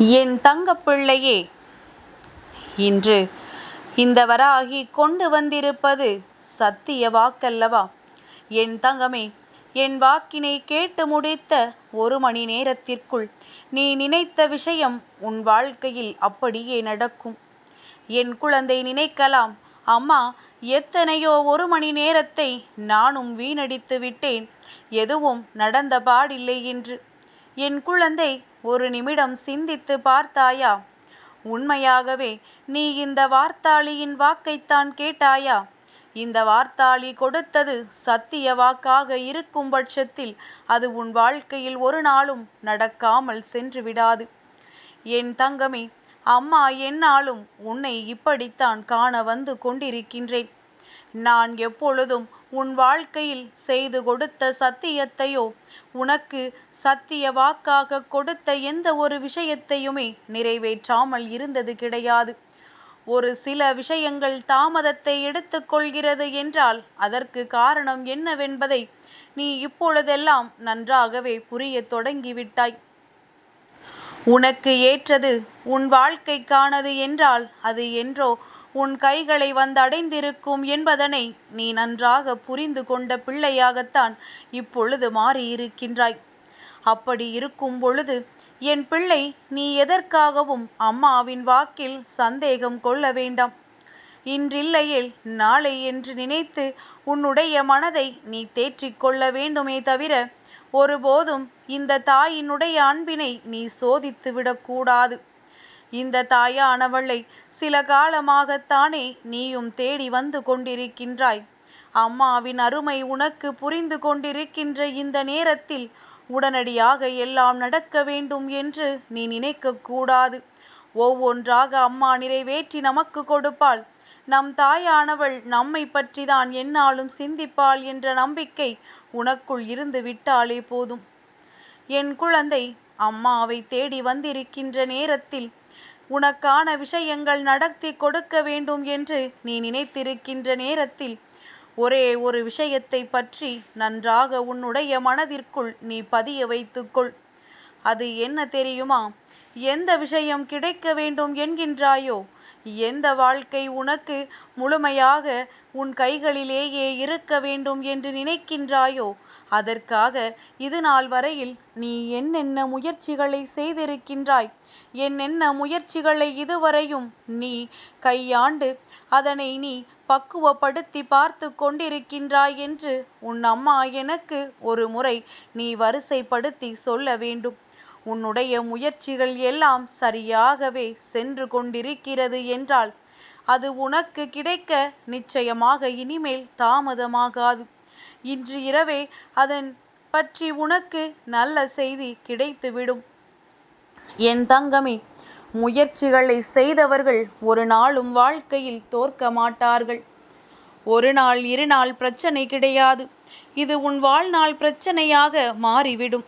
என் தங்கப்பிள்ளையே. இன்று இந்த வராகி கொண்டு வந்திருப்பது சத்திய வாக்கல்லவா? என் தங்கமே என் வாக்கினை கேட்டு முடித்த ஒரு மணி நேரத்திற்குள் நீ நினைத்த விஷயம் உன் வாழ்க்கையில் அப்படியே நடக்கும். என் குழந்தை நினைக்கலாம். அம்மா எத்தனையோ ஒரு மணி நேரத்தை நானும் வீணடித்து விட்டேன். எதுவும் நடந்த பாடில்லை என்று. என் குழந்தை ஒரு நிமிடம் சிந்தித்து பார்த்தாயா? உண்மையாகவே நீ இந்த வார்த்தாளியின் வாக்கைத்தான் கேட்டாயா? இந்த வார்த்தாளி கொடுத்தது சத்திய வாக்காக இருக்கும் பட்சத்தில் அது உன் வாழ்க்கையில் ஒரு நாளும் நடக்காமல் சென்று விடாது. என் தங்கமே அம்மா என்னாலும் உன்னை இப்படித்தான் காண வந்து கொண்டிருக்கின்றேன். நான் எப்பொழுதும் உன் வாழ்க்கையில் செய்து கொடுத்த சத்தியத்தையோ உனக்கு சத்திய வாக்காக கொடுத்த எந்த ஒரு விஷயத்தையுமே நிறைவேற்றாமல் இருந்தது கிடையாது. ஒரு சில விஷயங்கள் தாமதத்தை எடுத்துக்கொள்கிறது என்றால் அதற்கு காரணம் என்னவென்பதை நீ இப்பொழுதெல்லாம் நன்றாகவே புரிய தொடங்கிவிட்டாய். உனக்கு ஏற்றது உன் வாழ்க்கைக்கானது என்றால் அது என்றோ உன் கைகளை வந்தடைந்திருக்கும் என்பதனை நீ நன்றாக புரிந்து கொண்ட பிள்ளையாகத்தான் இப்பொழுது மாறியிருக்கின்றாய். அப்படி இருக்கும் பொழுது என் பிள்ளை நீ எதற்காகவும் அம்மாவின் வாக்கில் சந்தேகம் கொள்ள வேண்டாம். இன்றில்லையில் நாளை என்று நினைத்து உன்னுடைய மனதை நீ தேற்றிக்கொள்ள வேண்டுமே தவிர ஒருபோதும் இந்த தாயினுடைய அன்பினை நீ சோதித்து விடக்கூடாது. இந்த தாயானவளை சில காலமாகத்தானே நீயும் தேடி வந்து கொண்டிருக்கின்றாய். அம்மாவின் அருமை உனக்கு புரிந்து கொண்டிருக்கின்ற இந்த நேரத்தில் உடனடியாக எல்லாம் நடக்க வேண்டும் என்று நீ நினைக்கக்கூடாது ஒவ்வொன்றாக அம்மா நிறைவேற்றி நமக்கு கொடுப்பாள். நம் தாயானவள் நம்மை பற்றிதான் என்னாலும் சிந்திப்பாள் என்ற நம்பிக்கை உனக்குள் இருந்து விட்டாலே போதும். என் குழந்தை அம்மாவை தேடி வந்திருக்கின்ற நேரத்தில் உனக்கான விஷயங்கள் நடத்தி கொடுக்க வேண்டும் என்று நீ நினைத்திருக்கின்ற நேரத்தில் ஒரே ஒரு விஷயத்தை பற்றி நன்றாக உன்னுடைய மனதிற்குள் நீ பதிய வைத்துக்கொள். அது என்ன தெரியுமா? எந்த விஷயம் கிடைக்க வேண்டும் என்கின்றாயோ எந்த வாழ்க்கை உனக்கு முழுமையாக உன் கைகளிலேயே இருக்க வேண்டும் என்று நினைக்கின்றாயோ? அதற்காக இது நாள் வரையில் நீ என்னென்ன முயற்சிகளை செய்திருக்கின்றாய்? என்னென்ன முயற்சிகளை இதுவரையும் நீ கையாண்டு அதனை நீ பக்குவப்படுத்தி பார்த்து கொண்டிருக்கின்றாய் என்று உன் அம்மா எனக்கு ஒரு முறை நீ வரிசைப்படுத்தி சொல்ல வேண்டும். உன்னுடைய முயற்சிகள் எல்லாம் சரியாகவே சென்று கொண்டிருக்கிறது என்றால் அது உனக்கு கிடைக்க நிச்சயமாக இனிமேல் தாமதமாகாது. இன்று இரவே அதன் பற்றி உனக்கு நல்ல செய்தி கிடைத்துவிடும். என் தங்கமே முயற்சிகளை செய்தவர்கள் ஒரு நாளும் வாழ்க்கையில் தோற்க மாட்டார்கள். ஒரு நாள் இரு நாள் பிரச்சனை கிடையாது. இது உன் வாழ்நாள் பிரச்சனையாக மாறிவிடும்.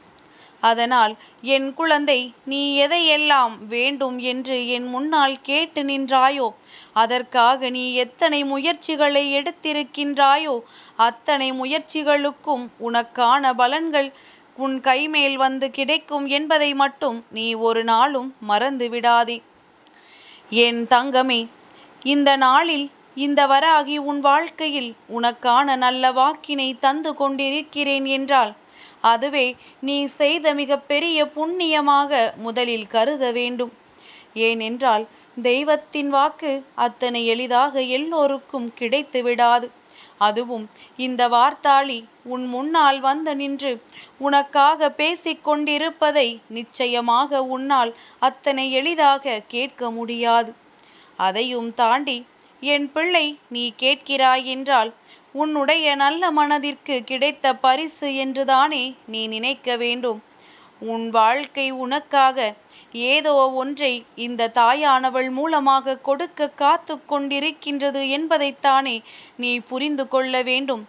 அதனால் என் குழந்தை நீ எதையெல்லாம் வேண்டும் என்று என் முன்னால் கேட்டு நின்றாயோ அதற்காக நீ எத்தனை முயற்சிகளை எடுத்திருக்கின்றாயோ அத்தனை முயற்சிகளுக்கும் உனக்கான பலன்கள் உன் கைமேல் வந்து கிடைக்கும் என்பதை மட்டும் நீ ஒரு நாளும் மறந்து விடாதே. என் தங்கமே இந்த நாளில் இந்த வராகி உன் வாழ்க்கையில் உனக்கான நல்ல வாக்கினை தந்து கொண்டிருக்கிறேன் என்றால் அதுவே நீ செய்த மிக பெரிய புண்ணியமாக முதலில் கருத வேண்டும். ஏனென்றால் தெய்வத்தின் வாக்கு அத்தனை எளிதாக எல்லோருக்கும் கிடைத்து விடாது. அதுவும் இந்த வார்த்தாளி உன் முன்னால் வந்து நின்று உனக்காக பேசிக்கொண்டிருப்பதை நிச்சயமாக உன்னால் அத்தனை எளிதாக கேட்க முடியாது. அதையும் தாண்டி என் பிள்ளை நீ கேட்கிறாய் என்றால் உன்னுடைய நல்ல மனதிற்கு கிடைத்த பரிசு என்றுதானே நீ நினைக்க வேண்டும். உன் வாழ்க்கை உனக்காக ஏதோ ஒன்றை இந்த தாயானவள் மூலமாக கொடுக்க காத்து கொண்டிருக்கின்றது என்பதைத்தானே நீ புரிந்து கொள்ள வேண்டும்.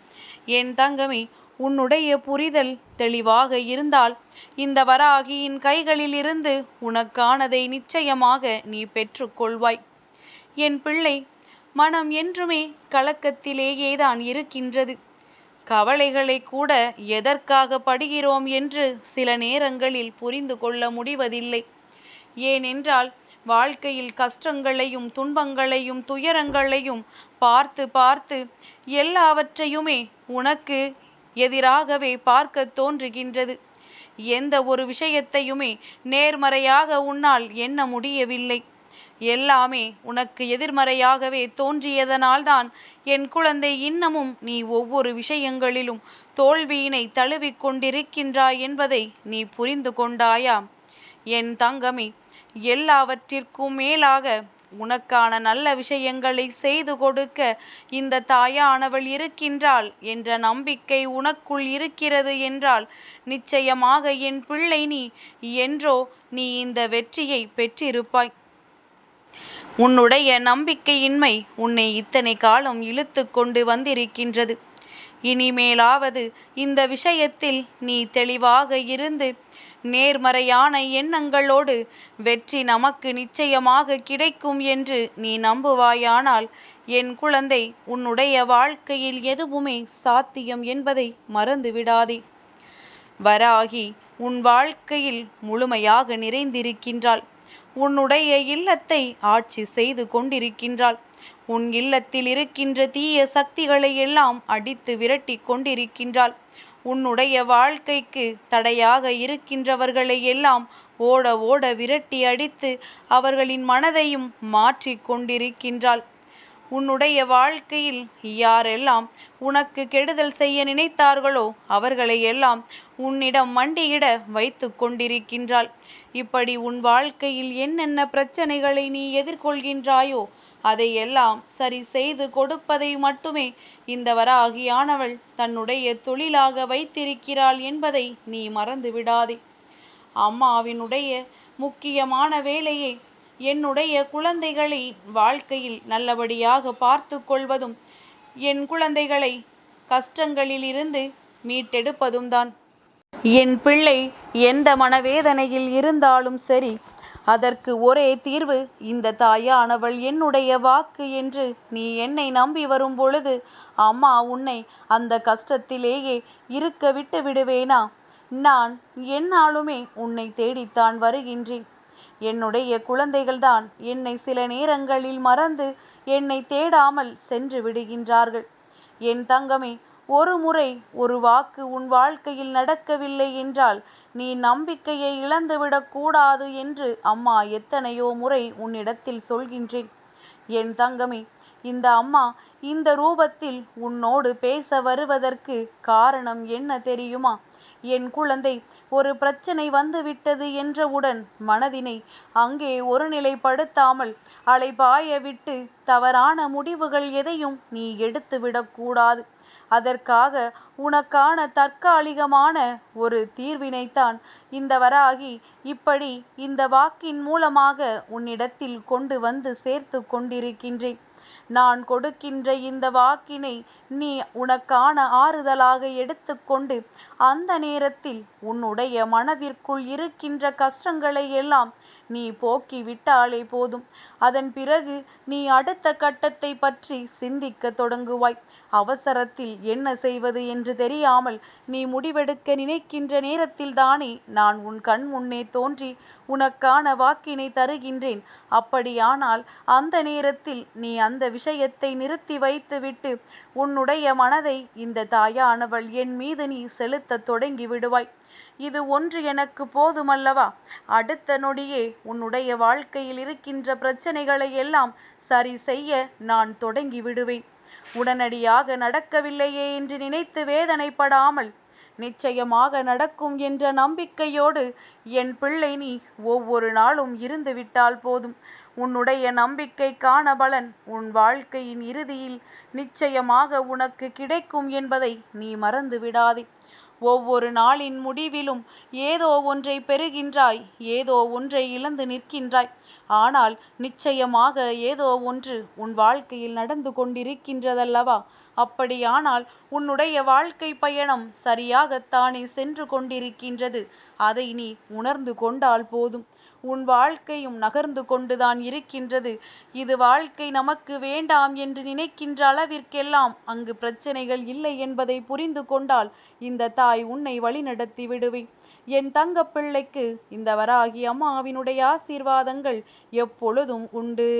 என் தங்கமே உன்னுடைய புரிதல் தெளிவாக இருந்தால் இந்த வராகியின் கைகளில் இருந்து உனக்கானதை நிச்சயமாக நீ பெற்றுக்கொள்வாய் என் பிள்ளை மனம் என்றுமே கலக்கத்திலேயே தான் இருக்கின்றது. கவலைகளை கூட எதற்காக படுகிறோம் என்று சில நேரங்களில் புரிந்து கொள்ள முடிவதில்லை. ஏனென்றால் வாழ்க்கையில் கஷ்டங்களையும் துன்பங்களையும் துயரங்களையும் பார்த்து பார்த்து எல்லாவற்றையுமே உனக்கு எதிராகவே பார்க்க தோன்றுகின்றது. எந்த ஒரு விஷயத்தையுமே நேர்மறையாக உன்னால் எண்ண முடியவில்லை. எல்லாமே உனக்கு எதிர்மறையாகவே தோன்றியதனால்தான் என் குழந்தை இன்னமும் நீ ஒவ்வொரு விஷயங்களிலும் தோல்வியினை தழுவிக் கொண்டிருக்கின்றாய் என்பதை நீ புரிந்து கொண்டாயா? என் தங்கமே எல்லாவற்றிற்கும் மேலாக உனக்கான நல்ல விஷயங்களை செய்து கொடுக்க இந்த தாயானவள் இருக்கின்றாள் என்ற நம்பிக்கை உனக்குள் இருக்கிறது என்றால் நிச்சயமாக என் பிள்ளை நீ என்றோ நீ இந்த வெற்றியை பெற்றிருப்பாய். உன்னுடைய நம்பிக்கையின்மை உன்னை இத்தனை காலம் இழுத்து கொண்டு வந்திருக்கின்றது. இனிமேலாவது இந்த விஷயத்தில் நீ தெளிவாக இருந்து நேர்மறையான எண்ணங்களோடு வெற்றி நமக்கு நிச்சயமாக கிடைக்கும் என்று நீ நம்புவாயானால் என் குழந்தை உன்னுடைய வாழ்க்கையில் எதுவுமே சாத்தியம் என்பதை மறந்து விடாதே வராகி உன் வாழ்க்கையில் முழுமையாக நிறைந்திருக்கின்றாள். உன்னுடைய இல்லத்தை ஆட்சி செய்து கொண்டிருக்கின்றாள். உன் இல்லத்தில் இருக்கின்ற தீய சக்திகளை எல்லாம் அடித்து விரட்டி கொண்டிருக்கின்றாள். உன்னுடைய வாழ்க்கைக்கு தடையாக இருக்கின்றவர்களை எல்லாம் ஓட ஓட விரட்டி அடித்து அவர்களின் மனதையும் மாற்றி கொண்டிருக்கின்றாள். உன்னுடைய வாழ்க்கையில் யாரெல்லாம் உனக்கு கெடுதல் செய்ய நினைத்தார்களோ அவர்களை எல்லாம் உன்னிடம் மண்டியிட வைத்து கொண்டிருக்கின்றாள். இப்படி உன் வாழ்க்கையில் என்னென்ன பிரச்சனைகளை நீ எதிர்கொள்கின்றாயோ அதையெல்லாம் சரி செய்து கொடுப்பதை மட்டுமே இந்த வராகியானவள் தன்னுடைய தொழிலாக வைத்திருக்கிறாள் என்பதை நீ மறந்து விடாதே அம்மாவினுடைய முக்கியமான வேலையை என்னுடைய குழந்தைகளை வாழ்க்கையில் நல்லபடியாக பார்த்து கொள்வதும் என் குழந்தைகளை கஷ்டங்களிலிருந்து மீட்டெடுப்பதும் தான். என் பிள்ளை எந்த மனவேதனையில் இருந்தாலும் சரி அதற்கு ஒரே தீர்வு இந்த தாயானவள் என்னுடைய வாக்கு என்று நீ என்னை நம்பி வரும் பொழுது அம்மா உன்னை அந்த கஷ்டத்திலேயே இருக்க விட்டு விடுவேனா? நான் என்னாலுமே உன்னை தேடித்தான் வருகின்றேன். என்னுடைய குழந்தைகள்தான் என்னை சில நேரங்களில் மறந்து என்னை தேடாமல் சென்று விடுகின்றார்கள். என் தங்கமே ஒரு முறை ஒரு வாக்கு உன் வாழ்க்கையில் நடக்கவில்லை என்றால் நீ நம்பிக்கையை இழந்துவிடக்கூடாது என்று அம்மா எத்தனையோ முறை உன்னிடத்தில் சொல்கின்றேன். என் தங்கமே இந்த அம்மா இந்த ரூபத்தில் உன்னோடு பேச வருவதற்கு காரணம் என்ன தெரியுமா? என் குழந்தை ஒரு பிரச்சனை வந்துவிட்டது என்றவுடன் மனதினை அங்கே ஒருநிலைப்படுத்தாமல் அலைபாய விட்டு தவறான முடிவுகள் எதையும் நீ எடுத்துவிடக்கூடாது அதற்காக உனக்கான தற்காலிகமான ஒரு தீர்வினைத்தான் இந்த வராகி இப்படி இந்த வாக்கின் மூலமாக உன்னிடத்தில் கொண்டு வந்து சேர்த்து கொண்டிருக்கின்றேன். நான் கொடுக்கின்ற இந்த வாக்கினை நீ உனக்கான ஆறுதலாக எடுத்துக்கொண்டு அந்த நேரத்தில் உன்னுடைய மனதிற்குள் இருக்கின்ற கஷ்டங்களை எல்லாம் நீ போக்கி விட்டாலே போதும். அதன் பிறகு நீ அடுத்த கட்டத்தை பற்றி சிந்திக்க தொடங்குவாய். அவசரத்தில் என்ன செய்வது என்று தெரியாமல் நீ முடிவெடுக்க நினைக்கின்ற நேரத்தில் தானே நான் உன் கண் முன்னே தோன்றி உனக்கான வாக்கினை தருகின்றேன். அப்படியானால் அந்த நேரத்தில் நீ அந்த விஷயத்தை நிறுத்தி வைத்துவிட்டு உன்னுடைய மனதை இந்த தாயானவள் என் மீது நீ செலுத்த தொடங்கி விடுவாய். இது ஒன்று எனக்கு போதுமல்லவா? அடுத்த நொடியே உன்னுடைய வாழ்க்கையில் இருக்கின்ற பிரச்சனைகளை எல்லாம் சரி செய்ய நான் தொடங்கி விடுவேன். உடனடியாக நடக்கவில்லையே என்று நினைத்து வேதனைப்படாமல் நிச்சயமாக நடக்கும் என்ற நம்பிக்கையோடு என் பிள்ளை நீ ஒவ்வொரு நாளும் இருந்து விட்டால் போதும். உன்னுடைய நம்பிக்கைக்கான பலன் உன் வாழ்க்கையின் இறுதியில் நிச்சயமாக உனக்கு கிடைக்கும் என்பதை நீ மறந்து விடாதே. ஒவ்வொரு நாளின் முடிவிலும் ஏதோ ஒன்றை பெறுகின்றாய் ஏதோ ஒன்றை இழந்து நிற்கின்றாய். ஆனால் நிச்சயமாக ஏதோ ஒன்று உன் வாழ்க்கையில் நடந்து கொண்டிருக்கின்றதல்லவா? அப்படியானால் உன்னுடைய வாழ்க்கை பயணம் சரியாகத்தானே சென்று கொண்டிருக்கின்றது. அதை நீ உணர்ந்து கொண்டால் போதும். உன் வாழ்க்கையும் நகர்ந்து கொண்டுதான் இருக்கின்றது. இது வாழ்க்கை நமக்கு வேண்டாம் என்று நினைக்கின்ற அளவிற்கெல்லாம் அங்கு பிரச்சனைகள் இல்லை என்பதை புரிந்து கொண்டால் இந்த தாய் உன்னை வழிநடத்தி விடுவேன். என் தங்க பிள்ளைக்கு இந்த வராகி அம்மாவினுடைய ஆசீர்வாதங்கள் எப்பொழுதும் உண்டு.